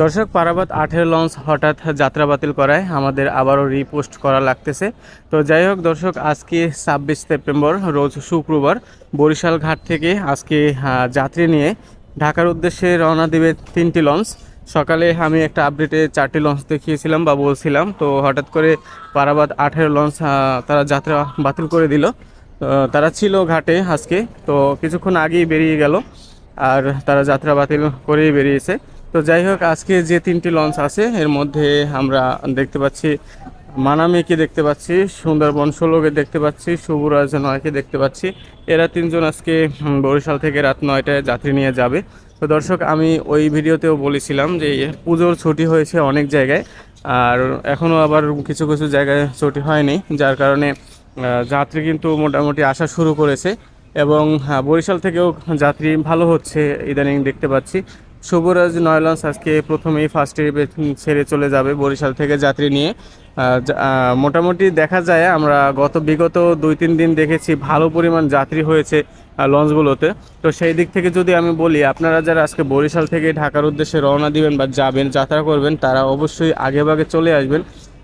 দর্শক পারাবাদ আঠেরো লঞ্চ হঠাৎ যাত্রা বাতিল করায় আমাদের আবারও রিপোস্ট করা লাগতেছে। তো যাই হোক, দর্শক, আজকে ছাব্বিশ সেপ্টেম্বর, রোজ শুক্রবার, বরিশাল ঘাট থেকে আজকে যাত্রী নিয়ে ঢাকার উদ্দেশ্যে রওনা দেবে তিনটি লঞ্চ। সকালে আমি একটা আপডেটে চারটি লঞ্চ দেখিয়েছিলাম বা বলছিলাম, তো হঠাৎ করে পারাবাদ আঠেরো লঞ্চ তারা যাত্রা বাতিল করে দিল। তারা ছিল ঘাটে আজকে, তো কিছুক্ষণ আগেই বেরিয়ে গেল, আর তারা যাত্রা বাতিল করেই বেরিয়েছে। তো যাই হোক আজকে যে তিনটি লঞ্চ আছে এর মধ্যে আমরা দেখতে পাচ্ছি মানামিকে দেখতে পাচ্ছি সুন্দরবন ষোলোকে দেখতে পাচ্ছি শুভরাজ নয়কে দেখতে পাচ্ছি। এরা তিনজন আজকে বরিশাল থেকে রাত নয়টায় যাত্রী নিয়ে যাবে। তো দর্শক আমি ওই ভিডিওতেও বলেছিলাম যে পুজোর ছুটি হয়েছে অনেক জায়গায় আর এখনও আবার কিছু কিছু জায়গায় ছুটি হয়নি যার কারণে যাত্রী কিন্তু মোটামুটি আসা শুরু করেছে। এবং হ্যাঁ, বরিশাল থেকেও যাত্রী ভালো হচ্ছে ইদানিং দেখতে পাচ্ছি। শুভরাজ নয়লন্স আজকে প্রথমেই ফার্স্ট ছেড়ে চলে যাবে বরিশাল থেকে যাত্রী নিয়ে। মোটামুটি দেখা যায় আমরা গত বিগত দুই তিন দিন দেখেছি ভালো পরিমাণ যাত্রী হয়েছে লঞ্চগুলোতে। তো সেই দিক থেকে যদি আমি বলি, আপনারা যারা আজকে বরিশাল থেকে ঢাকার উদ্দেশ্যে রওনা দিবেন বা যাবেন, যাত্রা করবেন, তারা অবশ্যই আগেভাগে চলে আসবেন।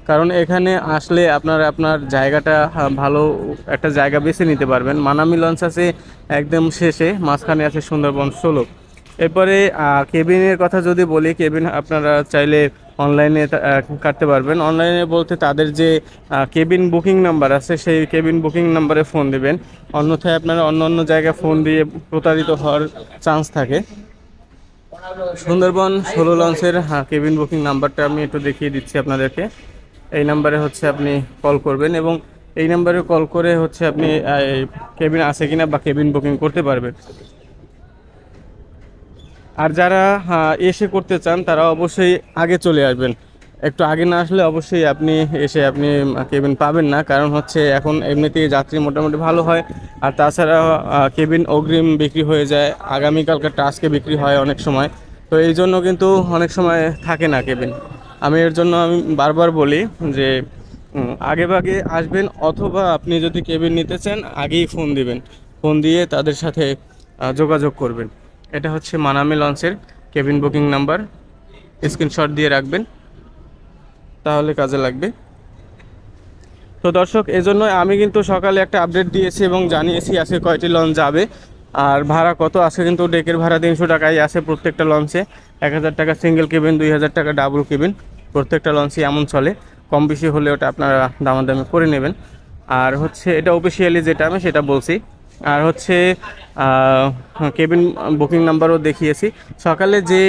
কারণ এখানে আসলে আপনারা আপনার জায়গাটা ভালো একটা জায়গা বেছে নিতে পারবেন। মানামি লঞ্চ আছে একদম শেষে, মাঝখানে আছে সুন্দরবন ষোলো। এরপরে কেবিনের কথা যদি বলি, কেবিন আপনারা চাইলে অনলাইনে কাটতে পারবেন। অনলাইনে বলতে তাদের যে কেবিন বুকিং নাম্বার আছে, সেই কেবিন বুকিং নাম্বারে ফোন দিবেন। অন্যথায় আপনারা অন্য অন্য জায়গায় ফোন দিয়ে প্রতারিত হওয়ার চান্স থাকে। সুন্দরবন ষোলো লঞ্চের কেবিন বুকিং নাম্বারটা আমি একটু দেখিয়ে দিচ্ছি আপনাদেরকে। এই নাম্বারে হচ্ছে আপনি কল করবেন এবং এই নাম্বারে কল করে হচ্ছে আপনি কেবিন আছে কিনা বা কেবিন বুকিং করতে পারবেন। আর যারা এসে করতে চান তারা অবশ্যই আগে চলে আসবেন। একটু আগে না আসলে অবশ্যই আপনি এসে আপনি কেবিন পাবেন না কারণ হচ্ছে এখন এমনিতেই যাত্রী মোটামুটি ভালো হয়। আর তাছাড়া কেবিন অগ্রিম বিক্রি হয়ে যায়। আগামীকালকার টাস্কে বিক্রি হয় অনেক সময়। তো এই জন্য কিন্তু অনেক সময় থাকে না কেবিন। আমি এর জন্য আমি বারবার বলি যে উম, আগে ভাগে আসবেন অথবা আপনি যদি কেবিন নিতে চান আগেই ফোন দিবেন। ফোন দিয়ে তাদের সাথে যোগাযোগ করবেন। এটা হচ্ছে মানামি লঞ্চের কেবিন বুকিং নাম্বার। স্ক্রিনশট দিয়ে রাখবেন, তাহলে কাজে লাগবে। তো দর্শক এজন্য আমি কিন্তু সকালে একটা আপডেট দিয়েছি এবং জানিয়েছি আজকে কয়টি লঞ্চ যাবে। আর ভাড়া কত? আছে কিন্তু ডেকের ভাড়া তিনশো টাকাই আছে প্রত্যেকটা লঞ্চে। এক হাজার টাকা সিঙ্গেল কেবিন দুই হাজার টাকা ডাবল কেবিন প্রত্যেকটা লঞ্চে এমন চলে। কম বেশি হলে ওটা আপনারা দামাদামি করে নেবেন। আর হচ্ছে এটা অফিসিয়ালি যেটা আমি সেটা বলছি। আর হচ্ছে কেবিন বুকিং নাম্বারও দেখিয়েছি। সকালে যে